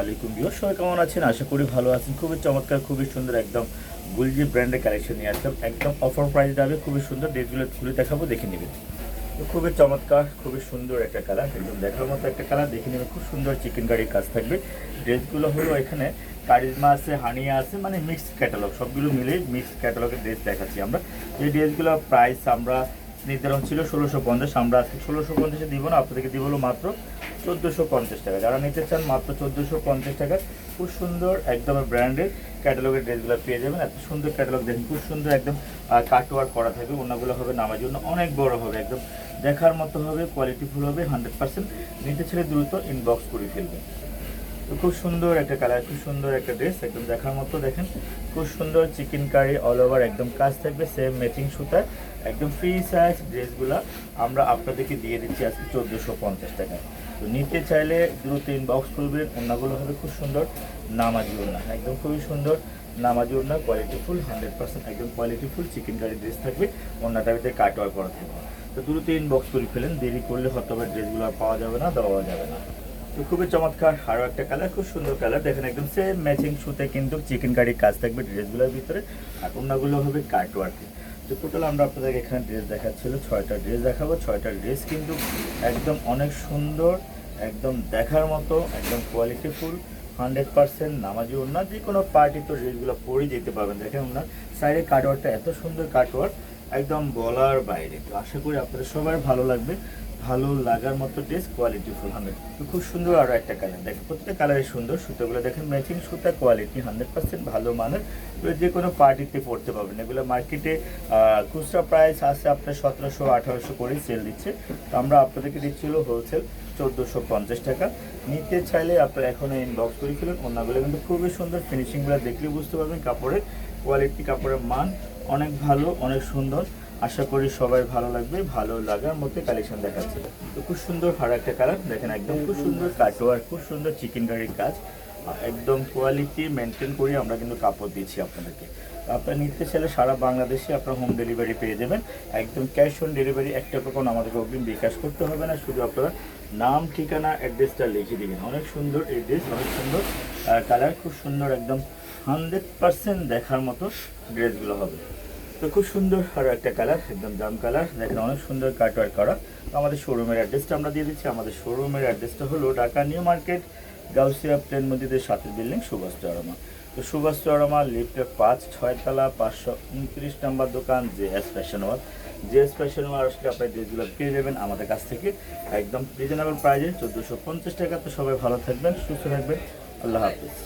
আলাইকুম বিও সবাই কেমন আছেন? আশা করি ভালো আছেন। খুবই চমৎকার, খুবই সুন্দর একদম গুলজি ব্র্যান্ডের কালেকশন নিয়ে আসলাম। একদম অফার প্রাইস যাবে, খুবই সুন্দর। ড্রেসগুলো খুলে দেখাবো, দেখে নেবেন। খুবই চমৎকার, খুবই সুন্দর একটা কালার একদম দেখার মতো একটা কালার দেখে নেবেন, খুব সুন্দর চিকেন কারির কাজ থাকবে। ড্রেসগুলো হলো এখানে কারিজমা আছে হানিয়া আছে মানে মিক্সড ক্যাটালগ সবগুলো মিলে মিক্সড ক্যাটালগের ড্রেস দেখাচ্ছি আমরা। এই ড্রেসগুলোর প্রাইস আমরা নির্ধারণ ছিল ষোলোশো পঞ্চাশ। আমরা আজকে ষোলোশো পঞ্চাশে দিব না, আপনাদেরকে দিব হলো মাত্র চোদ্দোশো পঞ্চাশ টাকা। যারা নিতে চান মাত্র চোদ্দোশো পঞ্চাশ টাকা, খুব সুন্দর একদম ব্র্যান্ডের ক্যাটালগের ড্রেসগুলো পেয়ে যাবেন। এত সুন্দর ক্যাটালগ দেখেন, খুব সুন্দর একদম কাটওয়ার করা থাকবে। অন্যগুলো হবে নামার জন্য অনেক বড় হবে, একদম দেখার মতো হবে কোয়ালিটিফুল হবে হান্ড্রেড পার্সেন্ট নিতে ছেড়ে দ্রুত ইনবক্স করে ফেলবেন। খুব সুন্দর একটা কালার, খুব সুন্দর একটা ড্রেস একদম দেখার মতো দেখেন। খুব সুন্দর চিকেন কারি অল ওভার একদম কাজ থাকবে সেম ম্যাচিং সুতায় একদম ফ্রি সাইজ ড্রেসগুলো আমরা আপনাদেরকে দিয়ে দিচ্ছি আজকে চোদ্দোশো পঞ্চাশ টাকায়। তো নিতে চাইলে দ্রুত ইনবক্স করবেন ওনাগুলো হবে খুব সুন্দর, নামাজি ওনা একদম খুবই সুন্দর, নামাজি ওনা কোয়ালিটি ফুল হান্ড্রেড পার্সেন্ট একদম quality full chikankari dress থাকবে ওনাটার ভিতরে কাটওয়ার করা থাকবে। তো দ্রুত ইনবক্স করে ফেলেন, দেরি করলে হয়তো ড্রেসগুলো আর পাওয়া যাবে না, দেওয়া যাবে না। তো খুবই চমৎকার আরও একটা কালার খুব সুন্দর কালার দেখেন একদম সেম ম্যাচিং সুতে কিন্তু চিকেন কারির কাজ থাকবে ড্রেসগুলোর ভিতরে আর অন্যগুলো হবে কাট ওয়ার্কে তো টোটাল আমরা আপনাদেরকে এখানে ড্রেস দেখাচ্ছিল, ছয়টা ড্রেস দেখাবো। ছয়টা ড্রেস কিন্তু একদম অনেক সুন্দর, একদম দেখার মতো, একদম কোয়ালিটিফুল হান্ড্রেড পার্সেন্ট নামাজি ওনা যে কোনো পার্টি তো ড্রেসগুলো পরেই যেতে পারবেন দেখেন ওনার সাইডে কাটওয়ারটা এত সুন্দর কাটওয়ার একদম বলার বাইরে। তো আশা করি আপনাদের সবার ভালো লাগবে। ভালো লাগার মতো টেস্ট কোয়ালিটি ফুল হান্ড্রেড তো খুব সুন্দর আরও একটা কালার দেখেন প্রত্যেকটা কালারই সুন্দর। সুতোগুলো দেখেন ম্যাচিং সুতা কোয়ালিটি হান্ড্রেড পার্সেন্ট ভালো মানের। যে কোনো পার্টিতে পড়তে পারবেন। এগুলো মার্কেটে খুচরা প্রাইস আছে আপনার সতেরোশো, আঠারোশো করে সেল দিচ্ছে। তো আমরা আপনাদেরকে দিচ্ছি হলো হোলসেল চোদ্দোশো পঞ্চাশ টাকা। নিতে চাইলে আপনারা এখন ইনবক্স করে ফেলুন। অন্যগুলো কিন্তু খুবই সুন্দর ফিনিশিংগুলো দেখলে বুঝতে পারবেন কাপড়ের কোয়ালিটি কাপড়ের মান। অনেক ভালো, অনেক সুন্দর। আশা করি সবাই ভালো লাগবে, ভালো লাগার মধ্যে কালেকশন দেখাচ্ছে। তো খুব সুন্দর ভালো একটা কালার দেখেন একদম খুব সুন্দর কাটোয়ার খুব সুন্দর চিকেন কারির কাজ একদম কোয়ালিটি মেনটেন করে আমরা কিন্তু কাপড় দিচ্ছি আপনাদেরকে। আপনার নিতে চাইলে সারা বাংলাদেশে আপনার হোম ডেলিভারি পেয়ে যাবেন। একদম ক্যাশ অন ডেলিভারি একটা কখন আমাদেরকে অগ্রিম বিকাশ করতে হবে না, শুধু আপনারা নাম, ঠিকানা অ্যাড্রেসটা লিখে দিবেন। অনেক সুন্দর এই ড্রেস অনেক সুন্দর কালার খুব সুন্দর একদম হান্ড্রেড পার্সেন্ট দেখার মতো ড্রেসগুলো হবে। তো খুব সুন্দর আরও একটা কালার, একদম জাম কালার। দেখেন অনেক সুন্দর কাটওয়ার করা। আমাদের শোরুমের অ্যাড্রেসটা আমরা দিয়ে দিচ্ছি। আমাদের শোরুমের অ্যাড্রেসটা হলো ঢাকা নিউ মার্কেট, গাউসিয়া প্লেন মসজিদের সাথে বিল্ডিং সুভাষ চরমা। তো সুভাষ চরমা লিফটের পাঁচ, ছয় ছয়তলা পাঁচশো উনত্রিশ নাম্বার দোকান J S fashion wall J S fashion wall আসলে ড্রেসগুলো পেয়ে যাবেন আমাদের কাছ থেকে। একদম রিজনেবল প্রাইজে চোদ্দোশো পঞ্চাশ টাকা। তো সবাই ভালো থাকবেন, সুস্থ থাকবেন। আল্লাহ হাফিজ।